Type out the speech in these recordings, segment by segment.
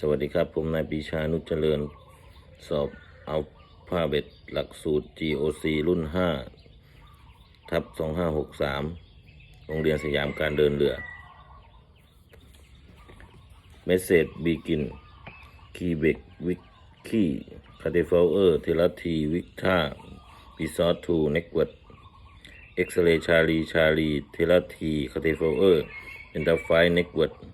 สวัสดีครับ ผมนายปีชานุชเจริญ สอบเอาผ้าเบ็ดหลักสูตร GOC รุ่น 5 ทับ 2563 โรงเรียนสยามการเดินเรือ เมสเซจบีกิน คีเบกวิกคีคาเดฟเออร์ เทลที วิกท่าปีซอสทูเน็กเวิร์ดเอ็กซเรชาลี ชาลี เทลที คาเดฟเออร์เอนตาไฟเน็กเวิร์ดโนเวไนเนอร์อุณาวันอุณาวันบีซอสทูเพนเดอร์ไฟเทฟเวอร์เน็กเวิร์ด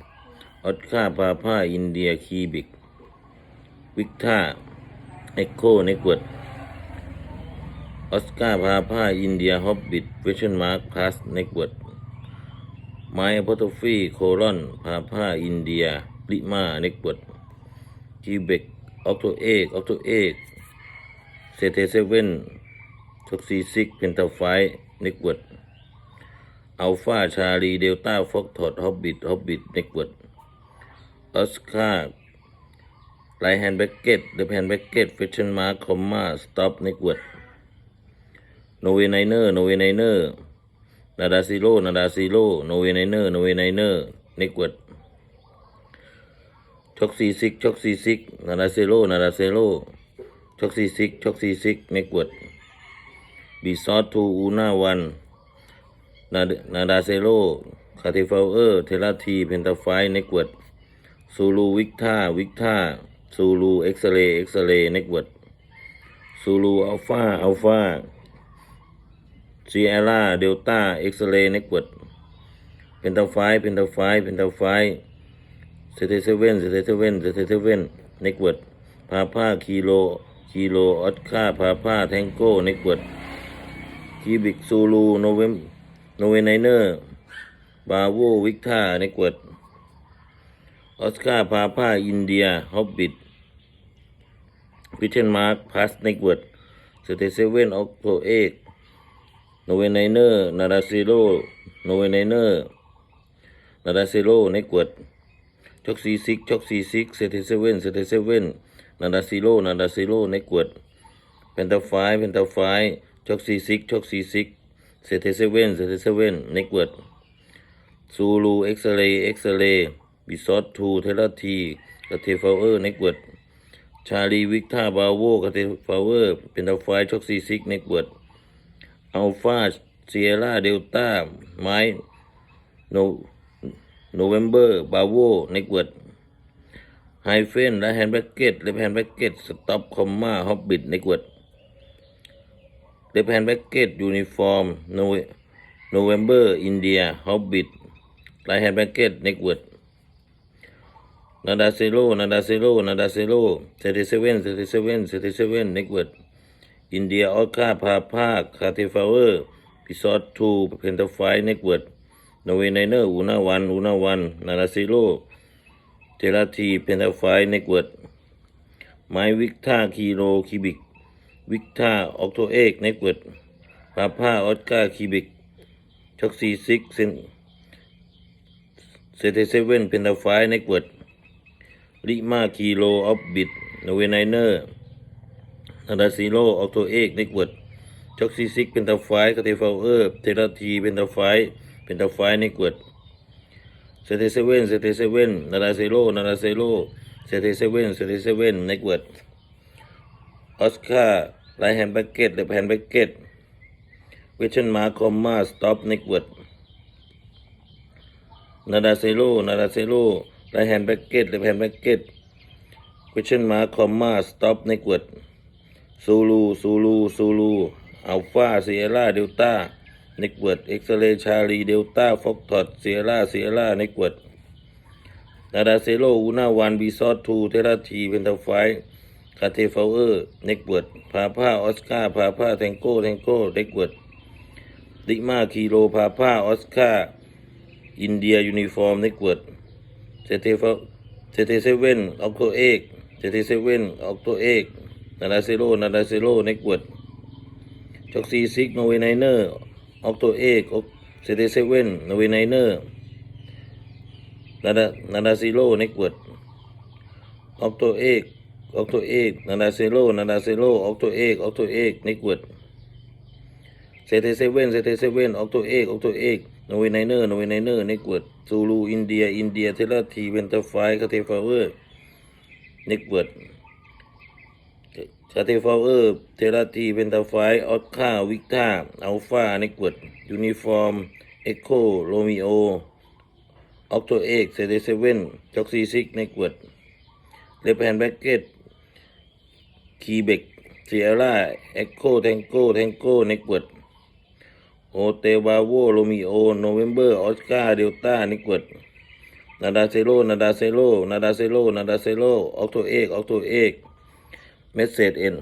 ออสต็อปออฟบิทคีโลเน็กเวิร์ดเลฟแฮนด์แบ็กเก็ตยูนิฟอร์มโนเวโนเวไนเนอร์วิกท่าคีเบกโฮเทลเน็กเวิร์ดออสคาพาผ้าอินเดียคีบิก วิกท่าเอ็กโคเนกวดออสการ์พาผ้าอินเดียฮอบบิทเวชันมาร์คพลาสเนกเวิร์ดไมอพอตฟีโคลอนพาผ้าอินเดียปริมาเนกเวิร์ดคีเบกออกโตเอกออกโตเอกเซเทเซเว่นท็อกซีซิกเพนตาไฟเนกเวิร์ดอัลฟาชาลีเดลต้าฟอกทอดฮอบบิทฮอบบิทเนกเวิร์ด ออสการ์ไลแฮนด์แบ็กเก็ตเดอะแฮนด์แบ็กเก็ตเฟชั่นมาร์คอมมาสต็อปเน็กวดโนเวไนเนอร์โนเวไนเนอร์นาดาซิโลนาดาซิโลโนเวไนเนอร์โนเวไนเนอร์เน็กวดช็อกซีซิกช็อกซีซิกนาดาซิโลนาดาซิโลช็อกซีซิกช็อกซีซิกเน็กวดบีซอสทูอูน่าวันนาดาเซโลคาเทฟเออร์เทลาทีเพนตาไฟเน็กวด ซูลูวิกท่าวิกท่าซูลูเอ็กซเรย์เอ็กซเรย์เน็กเวิร์ดซูลูอัลฟาอัลฟาซีเอล่าเดลต้าเอ็กซเรย์เน็กเวิร์ดเพนตาไฟเพนตาไฟเพนตาไฟเซเทเซเว่นเซเทเซเว่นเซเทเซเว่นเน็กเวิร์ดพาผ้าคีโลคีโลออสคาพาผ้าแทงโก้เน็กเวิร์ดคีบิกซูลูโนเวมโนเวไนเนอร์บาโววิกท่าเน็กเวิร์ด ออสการ์พาผ้าอินเดียฮอบบิทพิเชนมาร์คพาสเนกเวิร์ดสเตเซเว่นออกโตเอกโนเวไนเนอร์นาดาซิโลโนเวไนเนอร์นาดาซิโลเนกเวิร์ดช็อกซีซิกช็อกซีซิกสเตเซเว่นสเตเซเว่นนาดาซิโลนาดาซิโลเนกเวิร์ดเพนตาไฟเพนตาไฟช็อกซีซิกช็อกซีซิกเซเทเซเว่นเซเทเซเว่นเนกเวิร์ดซูลูเอ็กซเรย์เอ็กซเรย์ บิซอตทูเทลทีกาเทฟาเออร์เน็กเวิร์ดชาลีวิกท่าบาโวกาเทฟาเออร์เป็นดาวไฟช็อกซีซิกเน็กเวิร์ดอัลฟาเซียร่าเดลต้าไม้โนโนเวมเบอร์บาโวเน็กเวิร์ดไฮเฟนและแฮนด์แบ็กเก็ตและแฮนด์แบ็กเก็ตสต็อปคอมมาฮอบบิทเน็กเวิร์ดเดพนแบ็กเก็ตยูนิฟอร์มโนโนเวมเบอร์อินเดียฮอบบิทไลแฮนแบ็กเก็ตเน็กเวิร์ด นาดาเซโลนาดาเซโลนาดาเซโลเซติเซเว่นเซติเซเว่นเซติเซเว่นเน็กเวิร์ดอินเดียออสคาพาภาคคาเทฟเวอร์พิซอตทูเพนทไฟเน็กเวิร์ดโนเวไนเนอร์อูนาวันอูนาวันนาดาเซโลเทลาทีเพนทไฟเน็กเวิร์ดไมวิกท่าคีโรคิบิก วิกท่าออกโตเอกเน็กเวิร์ดพาผ้าออสกาคิบิกช็อกซีซิกเซนเซเทเซเว่นเพนตาไฟเน็กเวิร์ด ลิมาคีโลออฟบิดนเวไนเนอร์นาดาซิโลออโตเอกน็กเวิร์ดช็อกซีซิกเพนตาไฟคาเทฟเออร์เทราทีเพนตาไฟเพนตาไฟน็กเวิร์ดเซเทเซเว่นเซเทเซเว่นนาดาซิโลนาดาซิโลเซเทเซเว่นเซเทเซเว่นน็กเวิร์ดออสการ์ไลแฮนแบ็กเก็ตหรือแฮนแบ็กเก็ตเวชันมาคอมมาสต็อปน็กเวิร์ดนาดาเซโลนาดาเซโล ไลแฮนด์แบ็กเก็ตหรือแฮนด์แบ็กเก็ตเวชั่นมาคอมมาสต็อปเน็กเวิดซูลูซูลูซูลูอัลฟาเซียร่าเดลต้าเน็กเวิดเอ็กซเรย์ชาลีเดลต้าฟอกทอดเซียร่าเซียร่าเน็กเวิดนาดาเซโลอูนาวันบีซอสทูเทราทีเพนทาไฟคาเทฟเออร์เน็กเวิร์ดพาผ้าออสการ์พาผ้าแทงโก้แทงโก้เน็กเวิร์ดดิมาคีโรพาผ้าออสการ์อินเดียยูนิฟอร์มเน็กเวิร์ด เซเทฟเซเทเซเว่นออกโคเอกเซทีเซเว่นออกตัวเอกนาดาเซโลนาดาเซโลเน็กเวิร์ดช็อกซีซิกโนเวไนเนอร์ออกตัวเอกเซทีเซเว่นโนเวไนเนอร์นาดานาดาซิโลเน็กเวิร์ดออกตัวเอกออกตัวเอกนาดาเซโลนาดาเซโลออกตัวเอกออกตัวเอกเน็กเวิร์ดเซเทเซเว่นเซเทเซเว่นออกตัวเอกออกตัวเอก นเวไนเนอร์นเวไนเนอร์เน็กเวิดซูลูอินเดีย อินเดีย เทเลทีเวนเตอร์ไฟคาเทฟาวเวอร์เน็กเวิร์ดคาเทฟาวเวอร์ เทเลทีเวนเตอร์ไฟออสคาวิกตาอัลฟาเน็กเวิร์ดยูนิฟอร์ม เอ็กโคโรมิโอออกตัวเอ็กเซเทเซเว่นจ็อกซีซิกเน็กเวิดเลปแฮนแบ็กเก็ตคีเบกเซียร่าเอ็กโคแทงโกแทงโกเน็กเวิด โอเตบาโวโรมิโอโนเวมเบอร์ออสการ์เดลต้านิกเวิร์ดนาดาเซโลนาดาเซโลนาดาเซโลนาดาเซโลออกตัวเอกออกตัวเอกเมสเซจเอ็น